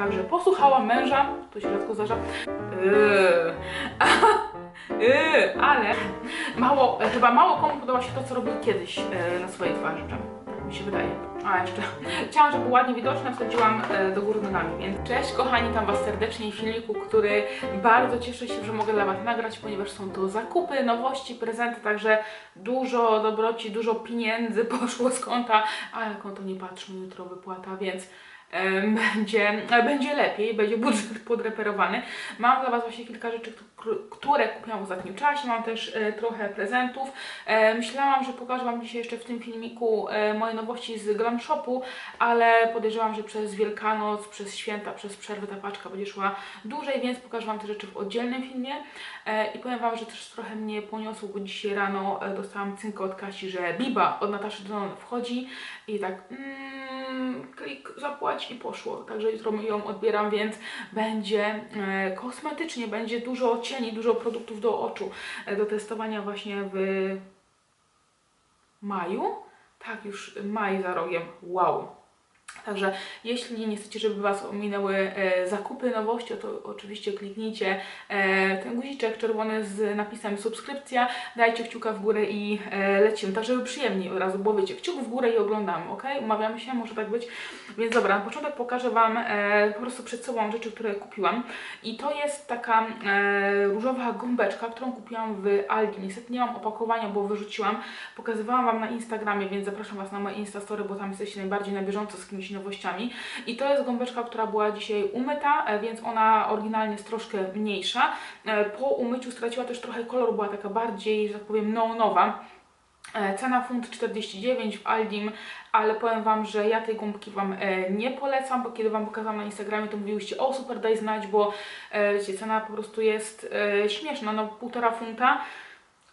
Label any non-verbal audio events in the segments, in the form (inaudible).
także posłuchałam męża, to się rzadko zdarza. Yy. Yy, ale mało, chyba mało komu podoba się to, co robił kiedyś e, na swojej twarzy, tak mi się wydaje. A jeszcze, chciałam, żeby było ładnie widoczne, wsadziłam e, do góry nogami, więc cześć kochani, tam Was serdecznie w filmiku, który bardzo cieszę się, że mogę dla Was nagrać, ponieważ są to zakupy, nowości, prezenty, także dużo dobroci, dużo pieniędzy (laughs) poszło z konta, ale konto nie patrzmy, jutro wypłata, więc (laughs) będzie, będzie lepiej, będzie (laughs) budżet podreperowany. Mam dla Was właśnie kilka rzeczy, któ- które kupiłam w ostatnim czasie. Mam też e, trochę prezentów. E, myślałam, że pokażę Wam dzisiaj jeszcze w tym filmiku e, moje nowości z Glam Shopu, ale podejrzewam, że przez Wielkanoc, przez święta, przez przerwę ta paczka będzie szła dłużej, więc pokażę Wam te rzeczy w oddzielnym filmie. E, I powiem Wam, że też trochę mnie poniosło, bo dzisiaj rano e, dostałam cynkę od Kasi, że Biba od Nataszy Donon wchodzi i tak mm, klik, zapłać i poszło. Także jutro ją odbieram, więc będzie e, kosmetycznie, będzie dużo cieni, dużo produktów do oczu do testowania właśnie w maju. Tak, już maj za rogiem. Wow. Także jeśli nie chcecie, żeby Was ominęły e, zakupy, nowości, to oczywiście kliknijcie e, ten guziczek czerwony z napisem subskrypcja, dajcie kciuka w górę i e, lecimy. Tak, żeby przyjemniej od razu, bo wiecie, kciuk w górę i oglądamy, ok? Umawiamy się, może tak być. Więc dobra, na początek pokażę Wam po prostu przed sobą rzeczy, które kupiłam. I to jest taka różowa gąbeczka, którą kupiłam w Aldi. Niestety nie mam opakowania, bo wyrzuciłam. Pokazywałam Wam na Instagramie, więc zapraszam Was na moje Instastory, bo tam jesteście najbardziej na bieżąco z jakimiś nowościami. I to jest gąbeczka, która była dzisiaj umyta, e, więc ona oryginalnie jest troszkę mniejsza. E, Po umyciu straciła też trochę kolor, była taka bardziej, że tak powiem, neonowa. E, Cena funt 49 w Aldim, ale powiem Wam, że ja tej gąbki Wam nie polecam, bo kiedy Wam pokazałam na Instagramie, to mówiłyście, o super, daj znać, bo wiecie, cena po prostu jest śmieszna, no półtora funta.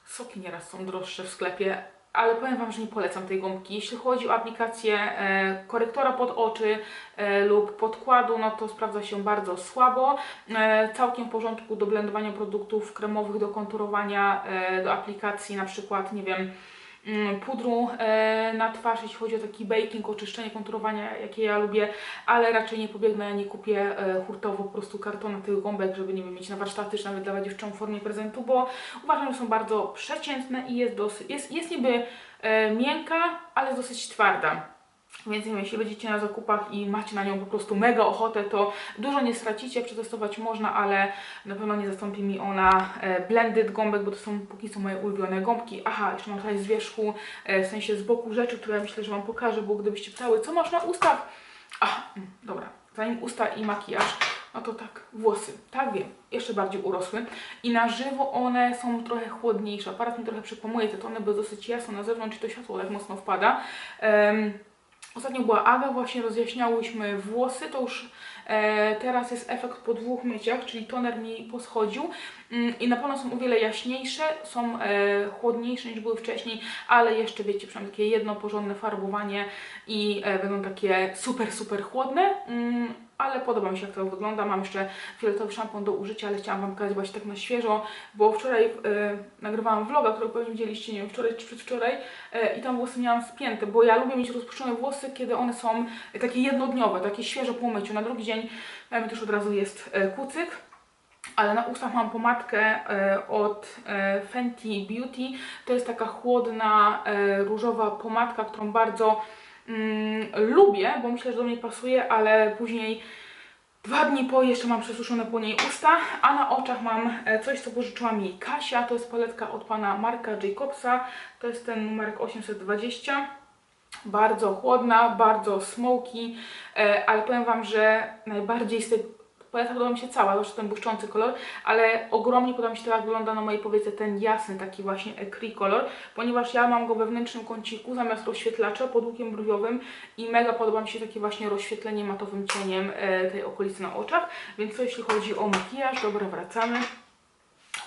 Soki nieraz są droższe w sklepie, ale powiem Wam, że nie polecam tej gąbki. Jeśli chodzi o aplikację e, korektora pod oczy e, lub podkładu, no to sprawdza się bardzo słabo. E, całkiem w porządku do blendowania produktów kremowych, do konturowania, e, do aplikacji na przykład, nie wiem, pudru e, na twarz, jeśli chodzi o taki baking, oczyszczenie, konturowania, jakie ja lubię, ale raczej nie pobiegnę, nie kupię e, hurtowo po prostu kartona tych gąbek, żeby nie mieć na warsztaty, czy nawet dawać dziewczynom w formie prezentu, bo uważam, że są bardzo przeciętne i jest dosyć, jest, jest niby e, miękka, ale dosyć twarda. Więc wiem, jeśli będziecie na zakupach i macie na nią po prostu mega ochotę, to dużo nie stracicie, przetestować można, ale na pewno nie zastąpi mi ona e, blended gąbek, bo to są póki co moje ulubione gąbki. Aha, jeszcze mam tutaj z wierzchu, e, w sensie z boku rzeczy, które myślę, że Wam pokażę, bo gdybyście pytały, co masz na ustach? Aha, mm, dobra, zanim usta i makijaż, no to tak, włosy, tak wiem, jeszcze bardziej urosły i na żywo one są trochę chłodniejsze, aparat mi trochę przypomuje te tony, bo dosyć jasno na zewnątrz i to światło tak mocno wpada. Em, Ostatnio była Aga, właśnie rozjaśniałyśmy włosy, to już e, teraz jest efekt po dwóch myciach, czyli toner mi poschodził mm, i na pewno są o wiele jaśniejsze, są e, chłodniejsze niż były wcześniej, ale jeszcze wiecie, przynajmniej takie jedno porządne farbowanie i e, będą takie super, super chłodne. Mm, ale podoba mi się jak to wygląda. Mam jeszcze fioletowy szampon do użycia, ale chciałam Wam pokazać właśnie tak na świeżo, bo wczoraj e, nagrywałam vloga, który pewnie widzieliście, nie wiem, wczoraj czy przedwczoraj e, i tam włosy miałam spięte, bo ja lubię mieć rozpuszczone włosy, kiedy one są e, takie jednodniowe, takie świeże po umyciu. Na drugi dzień mnie też od razu jest e, kucyk. Ale na ustach mam pomadkę od Fenty Beauty. To jest taka chłodna, różowa pomadka, którą bardzo mm, lubię, bo myślę, że do mnie pasuje, ale później dwa dni po jeszcze mam przesuszone po niej usta, a na oczach mam e, coś, co pożyczyła mi Kasia. To jest paletka od pana Marka Jacobsa. To jest ten numerek 820. Bardzo chłodna, bardzo smoky, e, ale powiem Wam, że najbardziej z tej paleta podoba mi się cała, zwłaszcza ten błyszczący kolor, ale ogromnie podoba mi się jak wygląda na mojej powiece ten jasny, taki właśnie ecri kolor, ponieważ ja mam go we wnętrznym kąciku zamiast rozświetlacza pod łukiem brwiowym i mega podoba mi się takie właśnie rozświetlenie matowym cieniem e, tej okolicy na oczach, więc to jeśli chodzi o makijaż, dobra, wracamy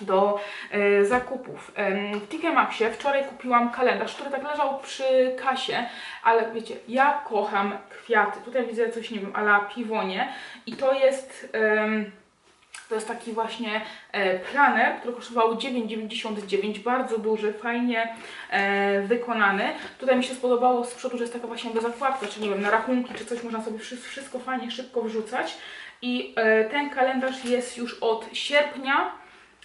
do e, zakupów. Em, w TK Maxie wczoraj kupiłam kalendarz, który tak leżał przy kasie, ale wiecie, ja kocham kwiaty. Tutaj widzę coś, nie wiem, ala piwonie i to jest... em, to jest taki właśnie e, planer, który kosztował 9,99, bardzo duży, fajnie e, wykonany. Tutaj mi się spodobało z przodu, że jest taka właśnie zakładka, czy nie wiem, na rachunki, czy coś można sobie wszy- wszystko fajnie, szybko wrzucać. I ten kalendarz jest już od sierpnia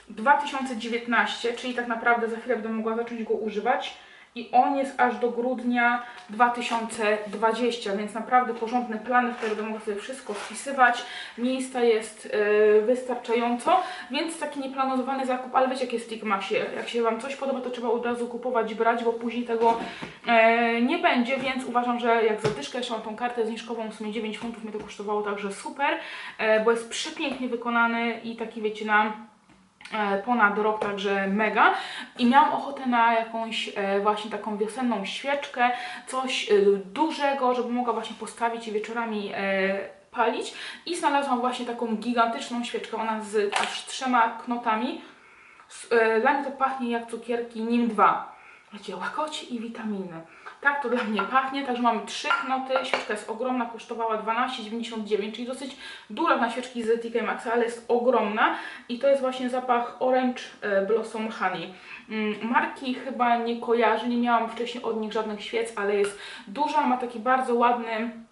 2019, czyli tak naprawdę za chwilę będę mogła zacząć go używać. I on jest aż do grudnia 2020, więc naprawdę porządny plan, w którym będę mogła sobie wszystko wpisywać. Miejsca jest e, wystarczająco, więc taki nieplanowany zakup, ale wiecie jak jest w Tikmaxie. Jak się Wam coś podoba, to trzeba od razu kupować, brać, bo później tego e, nie będzie, więc uważam, że jak zadyszkę jeszcze mam tą kartę zniżkową, w sumie 9 funtów mnie to kosztowało, także super, e, bo jest przepięknie wykonany i taki wiecie na ponad rok, także mega. I miałam ochotę na jakąś e, właśnie taką wiosenną świeczkę, coś e, dużego, żeby mogła właśnie postawić i wieczorami e, palić. I znalazłam właśnie taką gigantyczną świeczkę, ona z aż trzema knotami. E, Dla mnie to pachnie jak cukierki NIM 2. Wiecie, łakocie i witaminy. Tak to dla mnie pachnie, także mamy trzy knoty, świeczka jest ogromna, kosztowała 12,99, czyli dosyć duża na świeczki z TK Maxx, ale jest ogromna i to jest właśnie zapach Orange e, Blossom Honey. Mm, Marki chyba nie kojarzę, nie miałam wcześniej od nich żadnych świec, ale jest duża, ma taki bardzo ładny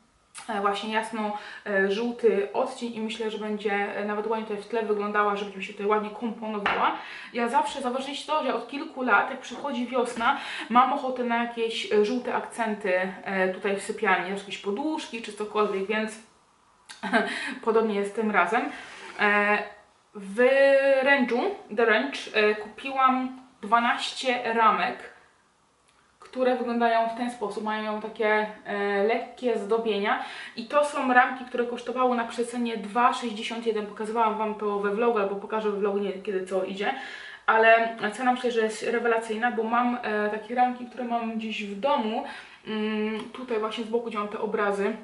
właśnie jasno-żółty odcień i myślę, że będzie e, nawet ładnie tutaj w tle wyglądała, żeby mi się tutaj ładnie komponowała. Ja zawsze, zauważyliście to, że od kilku lat, jak przychodzi wiosna, mam ochotę na jakieś e, żółte akcenty e, tutaj w sypialni, jakieś poduszki czy cokolwiek, więc (laughs) podobnie jest tym razem. E, W Range'u, The Range, e, kupiłam 12 ramek, które wyglądają w ten sposób, mają takie e, lekkie zdobienia i to są ramki, które kosztowały na przecenie 2,61. Pokazywałam Wam to we vlogu, albo pokażę we vlogu, kiedy co idzie. Ale cena myślę, że jest rewelacyjna, bo mam e, takie ramki, które mam gdzieś w domu. Mm, tutaj właśnie z boku gdzie mam te obrazy.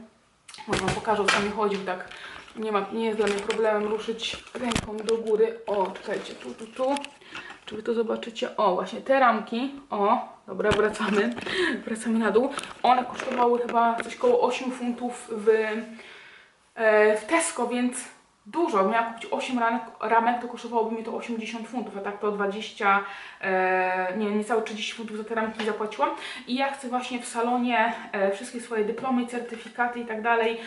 Może Wam pokażę o co mi chodzi, tak nie, ma, nie jest dla mnie problemem ruszyć ręką do góry. O, czekajcie, tu, tu, tu. Wy to zobaczycie? O, właśnie te ramki. O, dobra, wracamy. Wracamy na dół. One kosztowały chyba coś koło 8 funtów w, e, w Tesco, więc dużo. Miałam kupić 8 ramek, ramek, to kosztowałoby mi to 80 funtów, a tak to 20, e, nie, niecałe 30 funtów za te ramki zapłaciłam. I ja chcę właśnie w salonie e, wszystkie swoje dyplomy, certyfikaty i tak dalej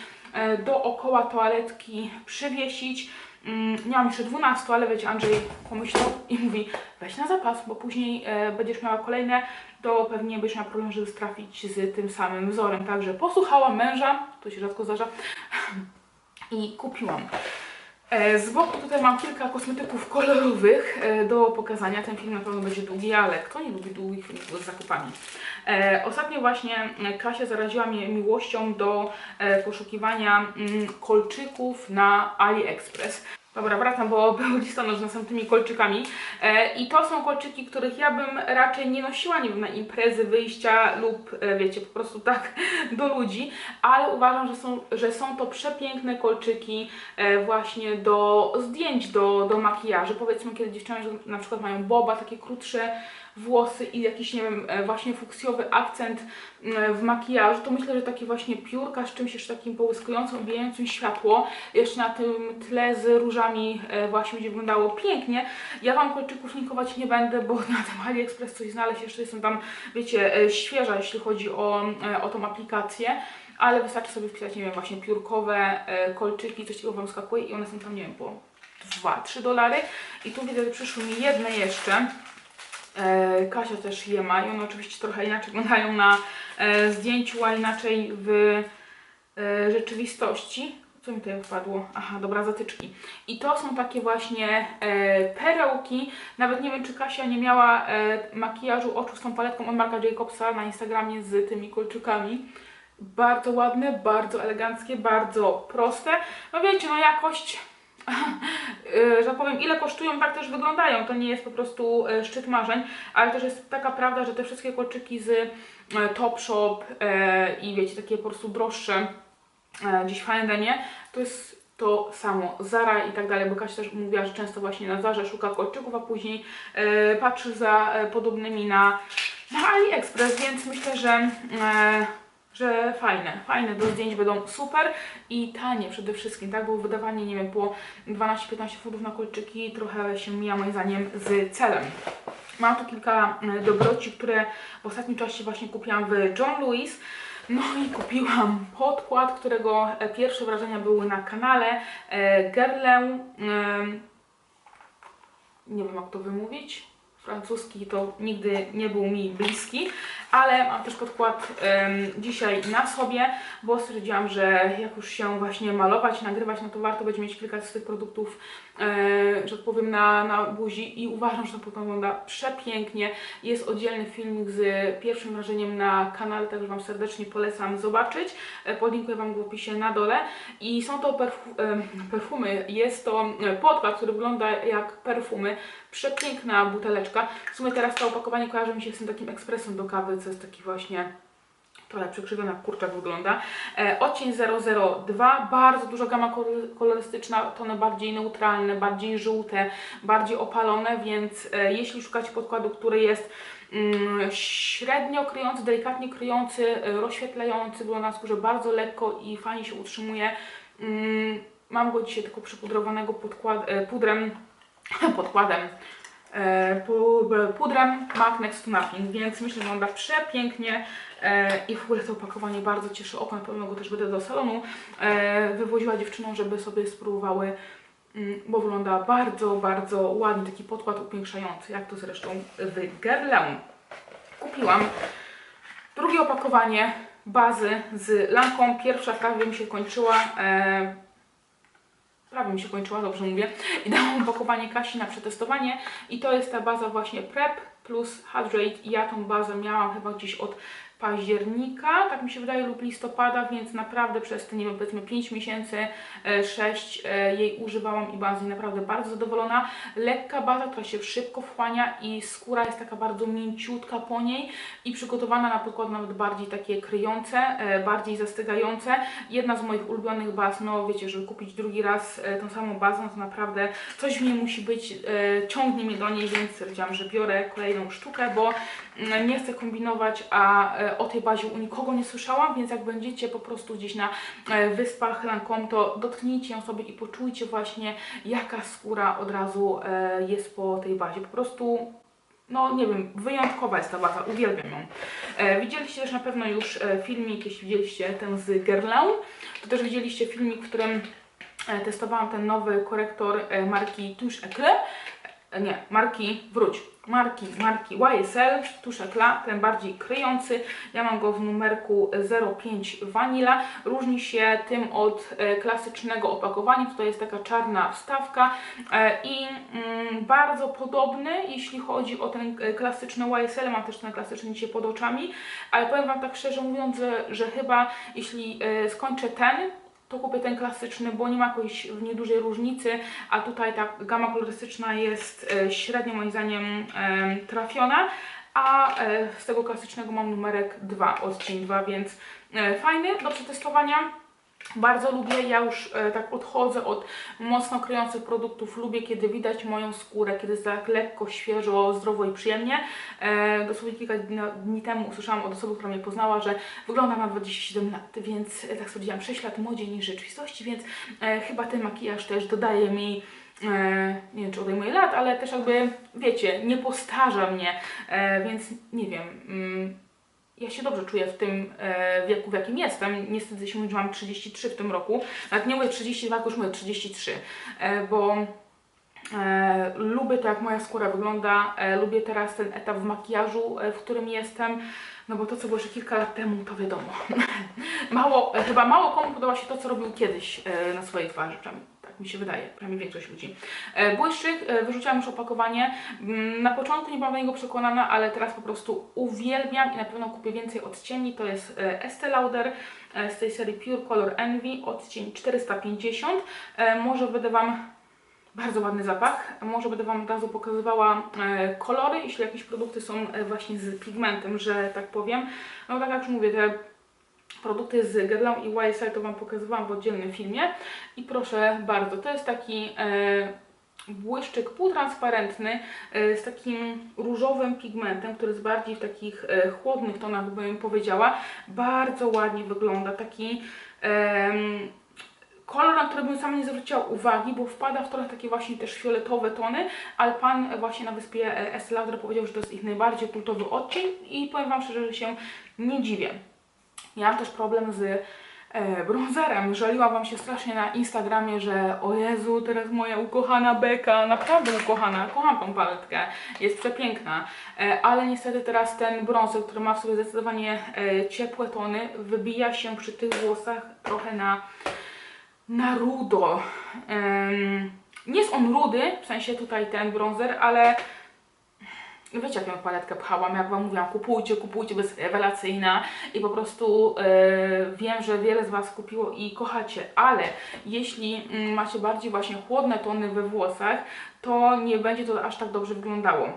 dookoła toaletki przywiesić. Mm, Nie mam jeszcze 12, ale wiecie, Andrzej pomyślał i mówi weź na zapas, bo później e, będziesz miała kolejne, to pewnie będziesz miała problem, żeby trafić z tym samym wzorem. Także posłuchałam męża, to się rzadko zdarza, i kupiłam. E, Z boku tutaj mam kilka kosmetyków kolorowych e, do pokazania. Ten film na pewno będzie długi, ale kto nie lubi długich filmów z zakupami? E, Ostatnio właśnie Kasia zaraziła mnie miłością do poszukiwania mm, kolczyków na AliExpress. Dobra, wracam, bo był listonosz z następnymi kolczykami. E, I to są kolczyki, których ja bym raczej nie nosiła, nie wiem, na imprezy, wyjścia lub, e, wiecie, po prostu tak (laughs) do ludzi, ale uważam, że są, że są to przepiękne kolczyki e, właśnie do zdjęć, do, do makijażu. Powiedzmy, kiedy dziewczyny na przykład mają boba, takie krótsze włosy i jakiś, nie wiem, e, właśnie fuksjowy akcent m, w makijażu, to myślę, że takie właśnie piórka z czymś jeszcze takim połyskującym, obijającym światło, jeszcze na tym tle z różami e, właśnie będzie wyglądało pięknie. Ja Wam kolczyków linkować nie będę, bo na (laughs) tym AliExpress coś znaleźć, jeszcze jestem tam, wiecie, e, świeża, jeśli chodzi o, e, o tą aplikację. Ale wystarczy sobie wpisać, nie wiem, właśnie piórkowe e, kolczyki, coś takiego Wam skakuje i one są tam, nie wiem, po 2-3 dolary. I tu widzę, że przyszły mi jedne jeszcze. E, Kasia też je ma i one oczywiście trochę inaczej wyglądają na e, zdjęciu, a inaczej w e, rzeczywistości. Co mi tutaj wpadło? Aha, dobra, zatyczki. I to są takie właśnie perełki. Nawet nie wiem, czy Kasia nie miała makijażu oczu z tą paletką od Marka Jacobsa na Instagramie z tymi kolczykami. Bardzo ładne, bardzo eleganckie, bardzo proste. No wiecie, no jakość (laughs) że powiem, ile kosztują, tak też wyglądają. To nie jest po prostu e, szczyt marzeń, ale też jest taka prawda, że te wszystkie kolczyki z e, Topshop e, i wiecie, takie po prostu droższe gdzieś w H&M-ie, to jest to samo, Zara i tak dalej, bo Kasia też mówiła, że często właśnie na Zarze szuka kolczyków, a później patrzy za podobnymi na, na AliExpress, więc myślę, że że fajne, fajne do zdjęć będą super i tanie przede wszystkim, tak, bo wydawanie, nie wiem, po 12-15 funtów na kolczyki trochę się mija moim zdaniem z celem. Mam tu kilka e, dobroci, które w ostatnim czasie właśnie kupiłam w John Lewis. No i kupiłam podkład, którego e, pierwsze wrażenia były na kanale. E, Gerlę, nie wiem jak to wymówić. Francuski to nigdy nie był mi bliski, ale mam też podkład em, dzisiaj na sobie, bo stwierdziłam, że jak już się właśnie malować, nagrywać, no to warto będzie mieć kilka z tych produktów, e, że tak powiem, na, na buzi i uważam, że to podkład wygląda przepięknie. Jest oddzielny filmik z pierwszym wrażeniem na kanale, także Wam serdecznie polecam zobaczyć. E, Podlinkuję Wam w opisie na dole. I są to perfu- em, perfumy. Jest to e, podkład, który wygląda jak perfumy. Przepiękna buteleczka. W sumie teraz to opakowanie kojarzy mi się z tym takim ekspresem do kawy, co jest taki właśnie trochę przekrzywiona jak kurczak wygląda. E, odcień 002, bardzo duża gama kol- kolorystyczna, tony bardziej neutralne, bardziej żółte, bardziej opalone, więc e, jeśli szukacie podkładu, który jest mm, średnio kryjący, delikatnie kryjący, e, rozświetlający, wygląda na skórze bardzo lekko i fajnie się utrzymuje. Mm, mam go dzisiaj tylko przypudrowanego podkład, e, pudrem, (laughs) podkładem, e, pu- pudrem MAC Next to Nothing, więc myślę, że wygląda przepięknie e, i w ogóle to opakowanie bardzo cieszy oko, na go też będę do salonu e, wywoziła dziewczynom, żeby sobie spróbowały, mm, bo wygląda bardzo, bardzo ładnie, taki podkład upiększający, jak to zresztą w Guerlain. Kupiłam drugie opakowanie bazy z Lancome, pierwsza prawie mi się kończyła, prawie mi się kończyła, dobrze mówię, i dałam (laughs) opakowanie Kasi na przetestowanie. I to jest ta baza właśnie PrEP plus Hydrate i ja tą bazę miałam chyba gdzieś od października, tak mi się wydaje, lub listopada, więc naprawdę przez te, nie wiem, powiedzmy 5 miesięcy, 6 jej używałam i byłam z niej naprawdę bardzo zadowolona. Lekka baza, która się szybko wchłania i skóra jest taka bardzo mięciutka po niej i przygotowana na podkład nawet bardziej takie kryjące, e, bardziej zastygające. Jedna z moich ulubionych baz, no wiecie, żeby kupić drugi raz e, tą samą bazę, no to naprawdę coś w niej musi być, e, ciągnie mnie do niej, więc stwierdziłam, że biorę kolejną sztukę, bo nie chcę kombinować, a e, o tej bazie u nikogo nie słyszałam, więc jak będziecie po prostu gdzieś na e, wyspach Lancome, to dotknijcie ją sobie i poczujcie właśnie, jaka skóra od razu e, jest po tej bazie. Po prostu no nie wiem, wyjątkowa jest ta baza, uwielbiam ją. E, widzieliście też na pewno już e, filmik, jeśli widzieliście ten z Guerlain, to też widzieliście filmik, w którym e, testowałam ten nowy korektor e, marki Touche Eclat. E, nie, marki, wróć, marki, marki YSL, Touche Eclat, ten bardziej kryjący. Ja mam go w numerku 05 Vanilla. Różni się tym od e, klasycznego opakowania. Tutaj jest taka czarna wstawka e, i mm, bardzo podobny, jeśli chodzi o ten klasyczny YSL. Mam też ten klasyczny dzisiaj pod oczami, ale powiem Wam tak szczerze mówiąc, że, że chyba jeśli skończę ten, to kupię ten klasyczny, bo nie ma jakiejś niedużej różnicy, a tutaj ta gama kolorystyczna jest e, średnio moim zdaniem em, trafiona, a e, z tego klasycznego mam numerek 2, odcień 2, więc e, fajny do przetestowania. Bardzo lubię, ja już e, tak odchodzę od mocno kryjących produktów. Lubię, kiedy widać moją skórę, kiedy jest tak lekko, świeżo, zdrowo i przyjemnie. E, dosłownie kilka dni, dni temu usłyszałam od osoby, która mnie poznała, że wyglądam na 27 lat, więc e, tak stwierdziłam, 6 lat młodziej niż rzeczywistości, więc e, chyba ten makijaż też dodaje mi e, nie wiem czy odejmuje lat, ale też jakby, wiecie, nie postarza mnie, e, więc nie wiem, mm, ja się dobrze czuję w tym e, wieku, w jakim jestem. Nie wstydzę się mówić, że mam 33 w tym roku. Nawet nie mówię 32, tylko już mówię 33, e, bo e, lubię to, jak moja skóra wygląda. Lubię teraz ten etap w makijażu, w którym jestem. No bo to, co było jeszcze kilka lat temu, to wiadomo. (laughs) mało, chyba mało komu podoba się to, co robił kiedyś na swojej twarzy. Tak mi się wydaje, przynajmniej większość ludzi. E, błyszczyk, e, wyrzuciłam już opakowanie. Mm, Na początku nie byłam do niego przekonana, ale teraz po prostu uwielbiam i na pewno kupię więcej odcieni. To jest e, Estee Lauder z tej serii Pure Color Envy, odcień 450. E, Może będę Wam bardzo ładny zapach. Może będę Wam od razu pokazywała kolory, jeśli jakieś produkty są właśnie z pigmentem, że tak powiem. No tak jak już mówię, te produkty z Guerlain i YSL to Wam pokazywałam w oddzielnym filmie. I proszę bardzo, to jest taki e, błyszczyk półtransparentny e, z takim różowym pigmentem, który jest bardziej w takich e, chłodnych tonach, bym powiedziała. Bardzo ładnie wygląda, taki... kolor, na który bym sama nie zwróciła uwagi, bo wpada w trochę takie właśnie też fioletowe tony, ale pan właśnie na wyspie e, Lauder powiedział, że to jest ich najbardziej kultowy odcień i powiem Wam szczerze, że się nie dziwię. Ja mam też problem z e, bronzerem. Żaliłam Wam się strasznie na Instagramie, że o Jezu, teraz moja ukochana beka, naprawdę ukochana, kocham tą paletkę, jest przepiękna, e, ale niestety teraz ten brązer, który ma w sobie zdecydowanie e, ciepłe tony, wybija się przy tych włosach trochę na, na rudo. Em, nie jest on rudy, w sensie tutaj ten bronzer, ale wiecie jak ją paletkę pchałam, jak Wam mówiłam, kupujcie, kupujcie, bo jest rewelacyjna i po prostu e, wiem, że wiele z Was kupiło i kochacie, ale jeśli mm, macie bardziej właśnie chłodne tony we włosach, to nie będzie to aż tak dobrze wyglądało.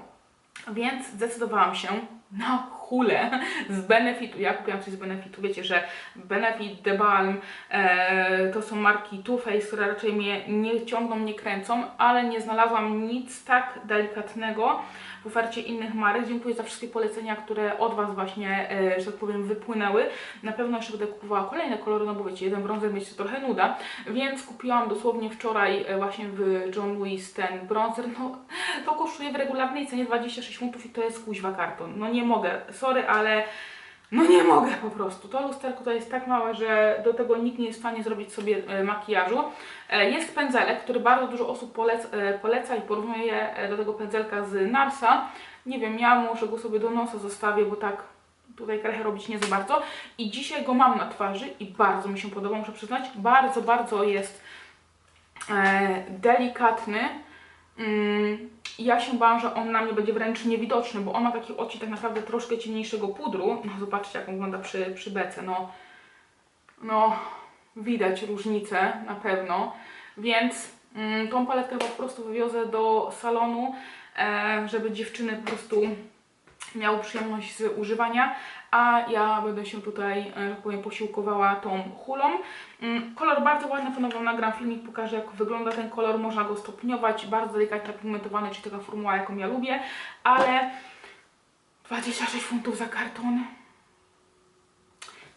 Więc zdecydowałam się na hulę z Benefitu. Ja kupiłam coś z Benefitu. Wiecie, że Benefit, The Balm e, to są marki Too Faced, które raczej mnie nie ciągną, nie kręcą, ale nie znalazłam nic tak delikatnego w ofercie innych marek. Dziękuję za wszystkie polecenia, które od Was właśnie, e, że tak powiem, wypłynęły. Na pewno jeszcze będę kupowała kolejne kolory, no bo wiecie, jeden brązer mieć trochę nuda, więc kupiłam dosłownie wczoraj e, właśnie w John Lewis ten brązer. No, to kosztuje w regularnej cenie 26 funtów i to jest kuźwa karton. No nie mogę, sorry, ale no nie mogę po prostu. To lusterko to jest tak małe, że do tego nikt nie jest w stanie zrobić sobie e, makijażu. E, Jest pędzelek, który bardzo dużo osób polec, e, poleca i porównuje do tego pędzelka z Narsa. Nie wiem, ja może go sobie do nosa zostawię, bo tak tutaj krechę robić nie za bardzo. I dzisiaj go mam na twarzy i bardzo mi się podoba, muszę przyznać. Bardzo, bardzo jest delikatny. Mm, ja się bałam, że on na mnie będzie wręcz niewidoczny, bo on ma taki odcień tak naprawdę troszkę ciemniejszego pudru. No zobaczcie jak on wygląda przy, przy bece, no, no widać różnicę na pewno, więc mm, tą paletkę po prostu wywiozę do salonu, e, żeby dziewczyny po prostu miały przyjemność z używania, a ja będę się tutaj, e, tak powiem, posiłkowała tą hulą. Mm, Kolor bardzo ładny, pewno Wam nagram filmik, pokażę jak wygląda ten kolor, można go stopniować, bardzo delikatnie pigmentowany, czyli taka formuła jaką ja lubię, ale 26 funtów za karton.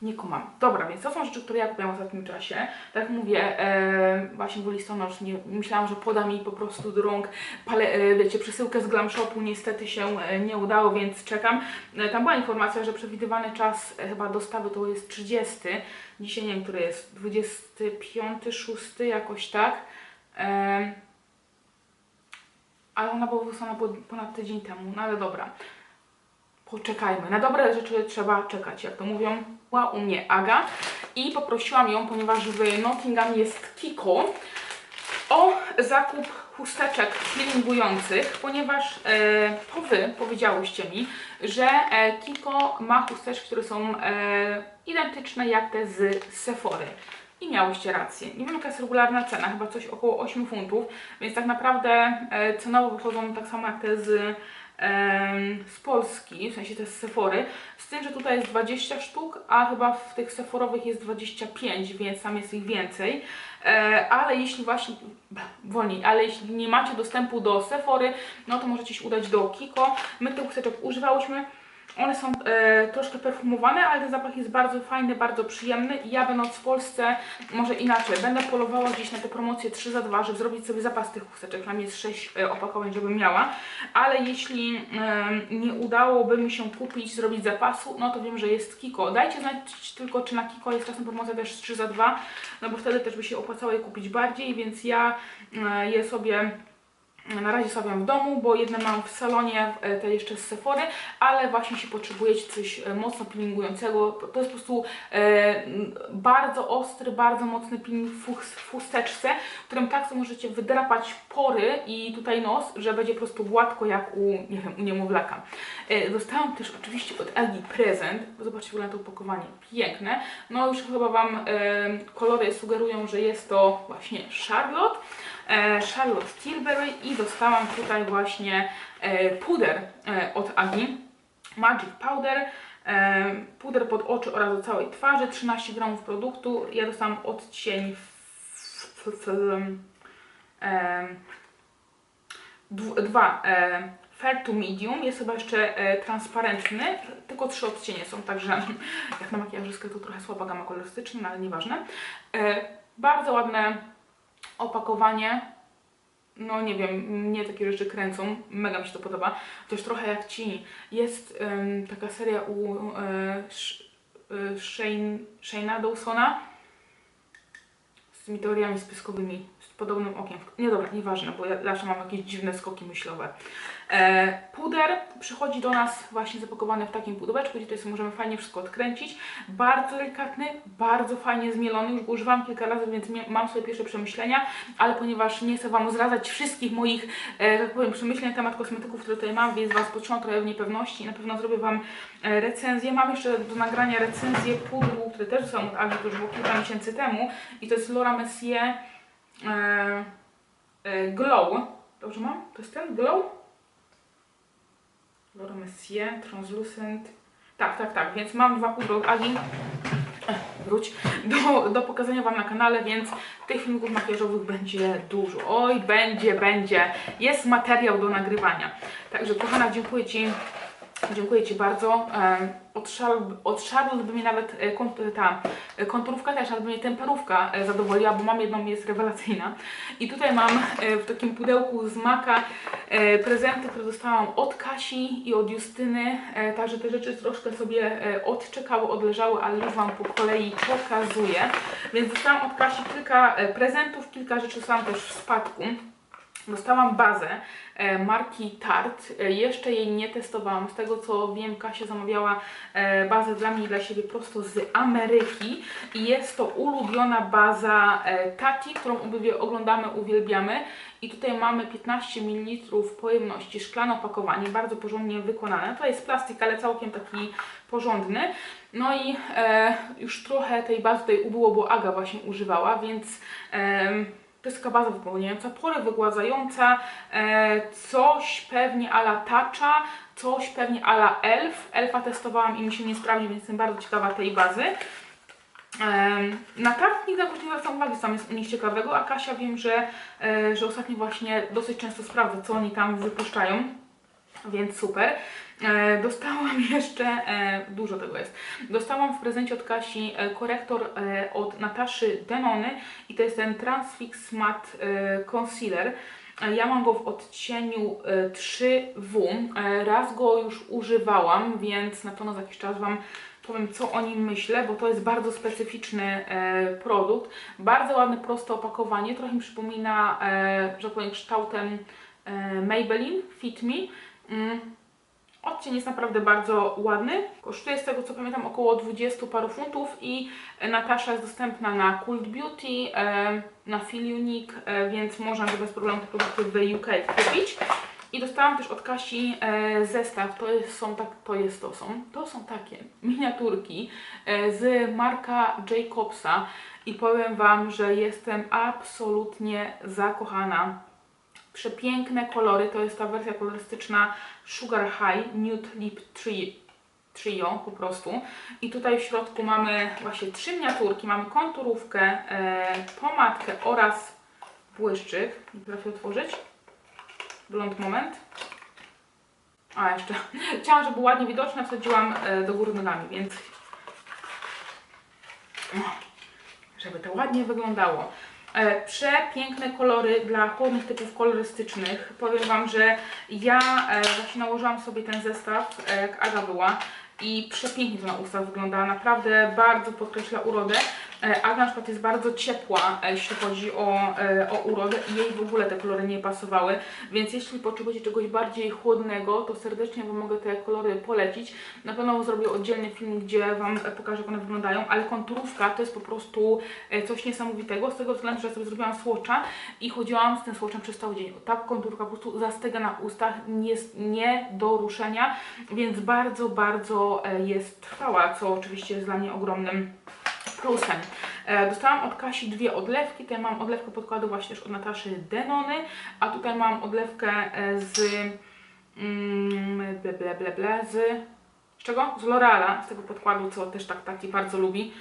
Nie kumam. Dobra, więc to są rzeczy, które ja kupiłam w ostatnim czasie. Tak mówię, e, właśnie w listonosz nie, myślałam, że poda mi po prostu do rąk pale, e, wiecie, przesyłkę z Glam Shopu. Niestety się e, nie udało, więc czekam. E, tam była informacja, że przewidywany czas e, chyba dostawy to jest 30. Dzisiaj nie wiem, który jest, 25, 6 jakoś tak. E, ale ona była wysłana po- ponad tydzień temu, no ale dobra. Poczekajmy. Na dobre rzeczy trzeba czekać, jak to mówią. Była u mnie Aga i poprosiłam ją, ponieważ w Nottingham jest Kiko, o zakup chusteczek peelingujących, ponieważ e, to Wy powiedziałyście mi, że e, Kiko ma chusteczki, które są e, identyczne jak te z Sephory. I miałyście rację. Nie wiem jaka jest regularna cena, chyba coś około 8 funtów, więc tak naprawdę e, cenowo wychodzą tak samo jak te z, z Polski, w sensie te z Sephory, z tym, że tutaj jest 20 sztuk, a chyba w tych Sephorowych jest 25, więc tam jest ich więcej. E, ale jeśli właśnie, wolniej, ale jeśli nie macie dostępu do Sephory, no to możecie się udać do Kiko. My tych chusteczek używałyśmy. One są e, troszkę perfumowane, ale ten zapach jest bardzo fajny, bardzo przyjemny. I ja będąc w Polsce, może inaczej, będę polowała gdzieś na te promocje 3 za 2, żeby zrobić sobie zapas tych chusteczek. Tam jest 6 e, opakowań, żebym miała. Ale jeśli e, nie udałoby mi się kupić, zrobić zapasu, no to wiem, że jest Kiko. Dajcie znać tylko, czy na Kiko jest czasem promocja też 3 za 2, no bo wtedy też by się opłacało je kupić bardziej, więc ja e, je sobie na razie stawiam w domu, bo jedne mam w salonie, e, te jeszcze z Sephory, ale właśnie się potrzebujecie coś e, mocno peelingującego. To jest po prostu e, bardzo ostry, bardzo mocny peeling w chusteczce, którym tak sobie możecie wydrapać pory i tutaj nos, że będzie po prostu gładko jak u, nie wiem, u niemowlaka. E, dostałam też oczywiście od Agi prezent, zobaczcie, wygląda to opakowanie, piękne. No już chyba Wam e, kolory sugerują, że jest to właśnie Charlotte Charlotte Tilbury i dostałam tutaj właśnie e, puder e, od Agi, Magic Powder, e, puder pod oczy oraz do całej twarzy, 13 gramów produktu, ja dostałam odcień w, w, w, e, dw- dwa e, fair to medium, jest chyba jeszcze e, transparentny, tylko trzy odcienie są, także (laughs) jak na makijażystkę to trochę słaba gama kolorystyczna, no ale nieważne. E, bardzo ładne opakowanie. No nie wiem, mnie takie rzeczy kręcą, mega mi się to podoba. Chociaż trochę jak ci. Jest taka seria u y, Shane, Shane'a Dawsona z tymi teoriami spiskowymi, z podobnym okiem. Nie dobra, nieważne, bo ja zawsze mam jakieś dziwne skoki myślowe. E, puder przychodzi do nas właśnie zapakowany w takim pudełeczku, gdzie tutaj sobie możemy fajnie wszystko odkręcić. Bardzo delikatny, bardzo fajnie zmielony, już go używam kilka razy, więc mam swoje pierwsze przemyślenia, ale ponieważ nie chcę Wam zdradzać wszystkich moich, e, tak powiem, przemyśleń na temat kosmetyków, które tutaj mam, więc Was poczułam trochę w niepewności. Na pewno zrobię Wam e, recenzję. Mam jeszcze do nagrania recenzję pudru, które też są od Agi, to już było kilka miesięcy temu i to jest Laura Mercier e, e, Glow. Dobrze mam? To jest ten Glow? Mercier, Translucent. Tak, tak, tak, więc mam dwa pudry od Agi. Ech, Wróć do, do pokazania Wam na kanale, więc tych filmików makijażowych będzie dużo. Oj, będzie, będzie. Jest materiał do nagrywania. Także kochana, dziękuję Ci. Dziękuję Ci bardzo. Odszarł- Odszarłby mnie nawet e, kont- ta e, konturówka też, ale by mnie temperówka e, zadowoliła, bo mam jedną, jest rewelacyjna. I tutaj mam e, w takim pudełku z Maka e, prezenty, które dostałam od Kasi i od Justyny. E, Także te rzeczy troszkę sobie e, odczekały, odleżały, ale już Wam po kolei pokazuję. Więc dostałam od Kasi kilka e, prezentów, kilka rzeczy dostałam też w spadku. Dostałam bazę e, marki Tarte. E, jeszcze jej nie testowałam. Z tego co wiem, Kasia zamawiała e, bazę dla mnie i dla siebie prosto z Ameryki. I jest to ulubiona baza e, Tati, którą oglądamy, uwielbiamy. I tutaj mamy 15 ml pojemności, szklane opakowanie, bardzo porządnie wykonane. To jest plastik, ale całkiem taki porządny. No i e, już trochę tej bazy tutaj ubyło, bo Aga właśnie używała, więc em, taka baza wypełniająca, pory wygładzająca, e, coś pewnie ala Tacza, coś pewnie ala Elf. Elfa testowałam i mi się nie sprawdzi, więc jestem bardzo ciekawa tej bazy. Na targ nigdy nie zwracam uwagi, co tam jest u nich ciekawego, a Kasia wiem, że, e, że ostatnio właśnie dosyć często sprawdza, co oni tam wypuszczają, więc super. E, Dostałam (laughs) jeszcze, e, dużo tego jest, dostałam w prezencie od Kasi e, korektor od Nataszy Denony i to jest ten Transfix Matte Concealer. Ja mam go w odcieniu e, 3W. E, Raz go już używałam, więc na pewno za jakiś czas Wam powiem, co o nim myślę, bo to jest bardzo specyficzny produkt. Bardzo ładne, proste opakowanie. Trochę mi przypomina, że tak powiem, kształtem Maybelline Fit Me. Mm. Odcień jest naprawdę bardzo ładny. Kosztuje z tego co pamiętam około 20 paru funtów i Natasza jest dostępna na Cult Beauty, e, na Feel Unique, e, więc można by bez problemu te produkty w UK kupić. I dostałam też od Kasi e, zestaw, to jest, są tak, to jest to są, to są takie miniaturki z Marka Jacobsa i powiem Wam, że jestem absolutnie zakochana. Przepiękne kolory, to jest ta wersja kolorystyczna Sugar High Nude Lip Tri- Trio po prostu. I tutaj w środku mamy właśnie trzy miniaturki, mamy konturówkę, e, pomadkę oraz błyszczyk. Potrafię otworzyć. Blond moment. A jeszcze, (laughs) chciałam, żeby było ładnie widoczne, wsadziłam e, do góry nogami, więc żeby to ładnie wyglądało. E, przepiękne kolory dla chłodnych typów kolorystycznych. Powiem Wam, że ja właśnie nałożyłam sobie ten zestaw, e, jak Aga była i przepięknie to na ustach wygląda. Naprawdę bardzo podkreśla urodę. E, Aga na przykład jest bardzo ciepła, e, jeśli chodzi o, e, o urodę i jej w ogóle te kolory nie pasowały, więc jeśli potrzebujecie czegoś bardziej chłodnego, to serdecznie Wam mogę te kolory polecić. Na pewno zrobię oddzielny film, gdzie Wam pokażę, jak one wyglądają, ale konturówka to jest po prostu coś niesamowitego, z tego względu, że sobie zrobiłam słocza i chodziłam z tym słoczem przez cały dzień. Ta konturówka po prostu zastyga na ustach, jest nie do ruszenia, więc bardzo, bardzo jest trwała, co oczywiście jest dla mnie ogromnym plusem. E, Dostałam od Kasi dwie odlewki. Tutaj mam odlewkę podkładu właśnie też od Nataszy Denony, a tutaj mam odlewkę e, z mm, ble, ble, ble, ble, z, z czego? Z L'Oreala, z tego podkładu, co też tak taki bardzo lubi.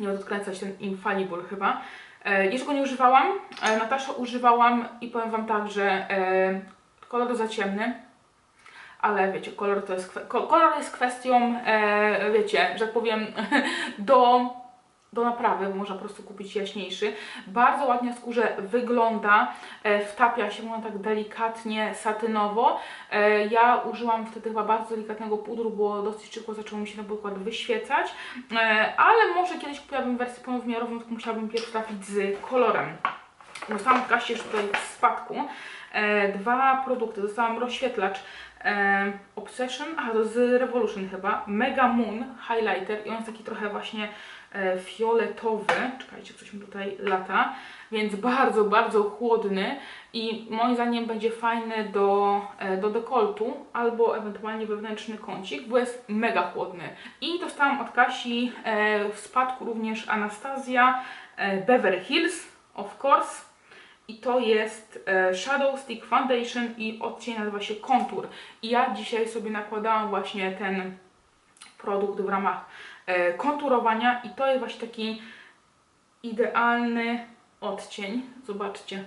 Nie będę odkręcać ten Infallible chyba. E, Jeszcze go nie używałam. Natasza używałam i powiem Wam tak, że kolor za ciemny, ale wiecie, kolor to jest, kolor jest kwestią, e, wiecie, że tak powiem, (laughs) do, do naprawy, można po prostu kupić jaśniejszy. Bardzo ładnie na skórze wygląda, e, wtapia się mu tak delikatnie, satynowo. E, ja użyłam wtedy chyba bardzo delikatnego pudru, bo dosyć szybko zaczęło mi się na przykład wyświecać, e, ale może kiedyś kupiłabym wersję ponowmiarową, tylko musiałabym pierwszy trafić z kolorem. Dostałam w kasie już tutaj w spadku e, dwa produkty. Dostałam rozświetlacz Obsession, a to z Revolution chyba, Mega Moon Highlighter i on jest taki trochę właśnie e, fioletowy. Czekajcie, coś mi tutaj lata. Więc bardzo, bardzo chłodny i moim zdaniem będzie fajny do, e, do dekoltu albo ewentualnie wewnętrzny kącik, bo jest mega chłodny. I dostałam od Kasi e, w spadku również Anastazja Beverly Hills, of course. I to jest e, Shadow Stick Foundation i odcień nazywa się Contour. I ja dzisiaj sobie nakładałam właśnie ten produkt w ramach e, konturowania i to jest właśnie taki idealny odcień. Zobaczcie.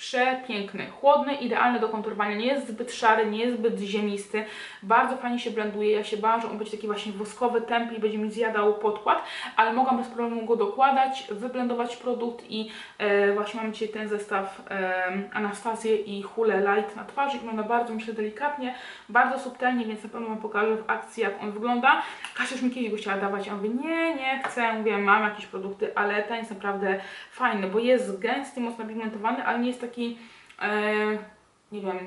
Przepiękny, chłodny, idealny do konturowania, nie jest zbyt szary, nie jest zbyt ziemisty, bardzo fajnie się blenduje, ja się bałam, że on będzie taki właśnie woskowy, tępy i będzie mi zjadał podkład, ale mogłam bez problemu go dokładać, wyblendować produkt i e, właśnie mam dzisiaj ten zestaw e, Anastazję i Hule Light na twarzy, wygląda bardzo, myślę, delikatnie, bardzo subtelnie, więc na pewno Wam pokażę w akcji, jak on wygląda. Kasia już mi kiedyś go chciała dawać, ja mówię, nie, nie chcę, mówię, mam jakieś produkty, ale ten jest naprawdę fajny, bo jest gęsty, mocno pigmentowany, ale nie jest taki, e, nie wiem,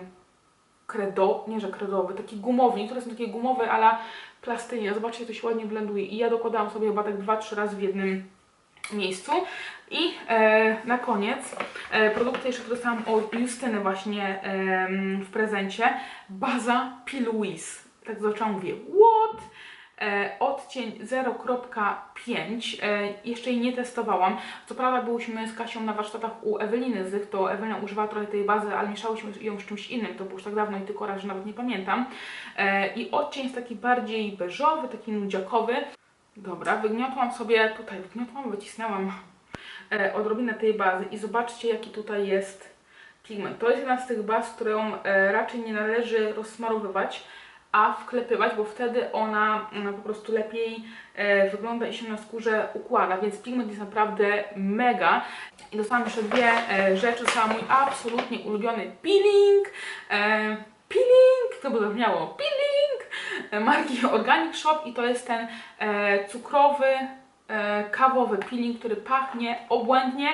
kredo, nie że kredowy, taki gumowy, niektóre są takie gumowe, ale plastynie, zobaczcie, to się ładnie blenduje i ja dokładałam sobie chyba tak 2-3 razy w jednym miejscu. I e, na koniec e, produkty jeszcze, które dostałam od Justyny właśnie em, w prezencie. Baza Piluis. Tak zaczęłam, mówię, what? E, odcień 0.5. E, jeszcze jej nie testowałam. Co prawda byłyśmy z Kasią na warsztatach u Eweliny Zych, to Ewelina używała trochę tej bazy, ale mieszałyśmy ją z czymś innym, to było już tak dawno i tylko raz, że nawet nie pamiętam. E, I odcień jest taki bardziej beżowy, taki nudziakowy. Dobra, wygniotłam sobie, tutaj wygniotłam, wycisnęłam odrobinę tej bazy i zobaczcie jaki tutaj jest pigment. To jest jedna z tych baz, którą raczej nie należy rozsmarowywać, a wklepywać, bo wtedy ona, po prostu lepiej e, wygląda i się na skórze układa, więc pigment jest naprawdę mega. I dostałam jeszcze dwie e, rzeczy, dostałam mój absolutnie ulubiony peeling, e, peeling, to by zabrzmiało, peeling, marki Organic Shop i to jest ten cukrowy, kawowy peeling, który pachnie obłędnie,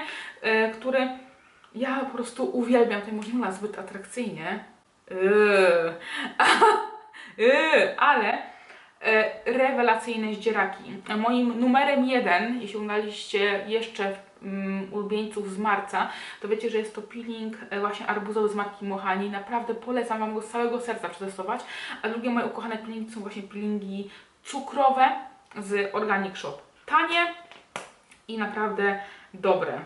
który ja po prostu uwielbiam, to może nie zbyt atrakcyjnie, Yy. (laughs) Yy, ale e, rewelacyjne zdzieraki. Moim numerem jeden, jeśli oglądaliście jeszcze um, ulubieńców z marca, to wiecie, że jest to peeling e, właśnie arbuzowy z marki Mohani. Naprawdę polecam Wam go z całego serca przetestować. A drugie moje ukochane peelingi są właśnie peelingi cukrowe z Organic Shop. Tanie i naprawdę dobre.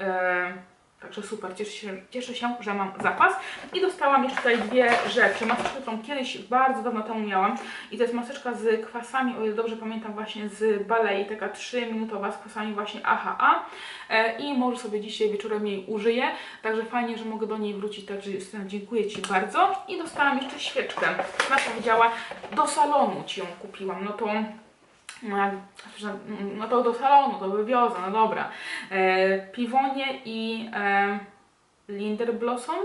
E, Także super, cieszę się, cieszę się, że mam zapas. I dostałam jeszcze tutaj dwie rzeczy. Maseczkę, którą kiedyś bardzo dawno temu miałam. I to jest maseczka z kwasami, o ile dobrze pamiętam, właśnie z Balei, taka 3-minutowa z kwasami właśnie AHA. E, I może sobie dzisiaj wieczorem jej użyję. Także fajnie, że mogę do niej wrócić. Także Justyna, dziękuję Ci bardzo. I dostałam jeszcze świeczkę. Ona powiedziała, do salonu Ci ją kupiłam. No to no, no to do salonu, to wywiozę, no dobra. E, piwonie i e, Linder Blossom.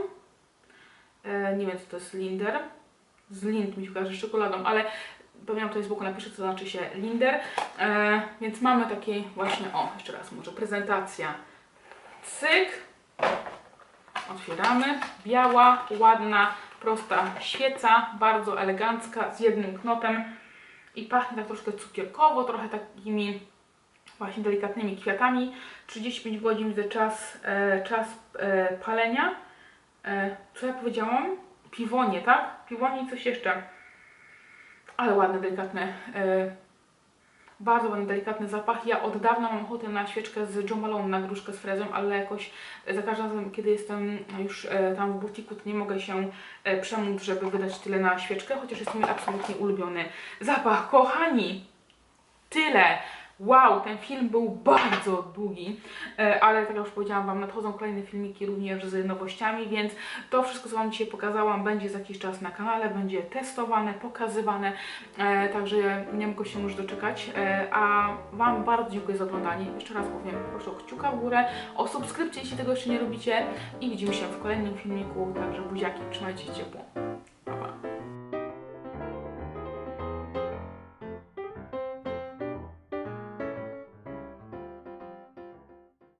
E, nie wiem, co to jest Linder. Z Lind mi się kojarzy z czekoladą, ale pewnie na Facebooku napiszę, co znaczy się Linder. E, więc mamy takie właśnie, o, jeszcze raz może prezentacja. Cyk. Otwieramy. Biała, ładna, prosta świeca, bardzo elegancka, z jednym knotem i pachnie tak troszkę cukierkowo, trochę takimi właśnie delikatnymi kwiatami. 35 godzin widzę czas, e, czas e, palenia. E, co ja powiedziałam? Piwonie, tak? Piwonie i coś jeszcze. Ale ładne, delikatne. E, bardzo ładny, delikatny zapach. Ja od dawna mam ochotę na świeczkę z Joe Malone, na gruszkę z frezą, ale jakoś za każdym razem, kiedy jestem już e, tam w butiku, to nie mogę się e, przemóc, żeby wydać tyle na świeczkę, chociaż jest mój absolutnie ulubiony zapach. Kochani, tyle. Wow, ten film był bardzo długi, e, ale tak jak już powiedziałam Wam, nadchodzą kolejne filmiki również z nowościami, więc to wszystko, co Wam dzisiaj pokazałam, będzie za jakiś czas na kanale, będzie testowane, pokazywane, e, także nie mogę się już doczekać. E, a Wam bardzo dziękuję za oglądanie. Jeszcze raz powiem, proszę o kciuka w górę, o subskrypcję, jeśli tego jeszcze nie robicie i widzimy się w kolejnym filmiku, także buziaki, trzymajcie się ciepło.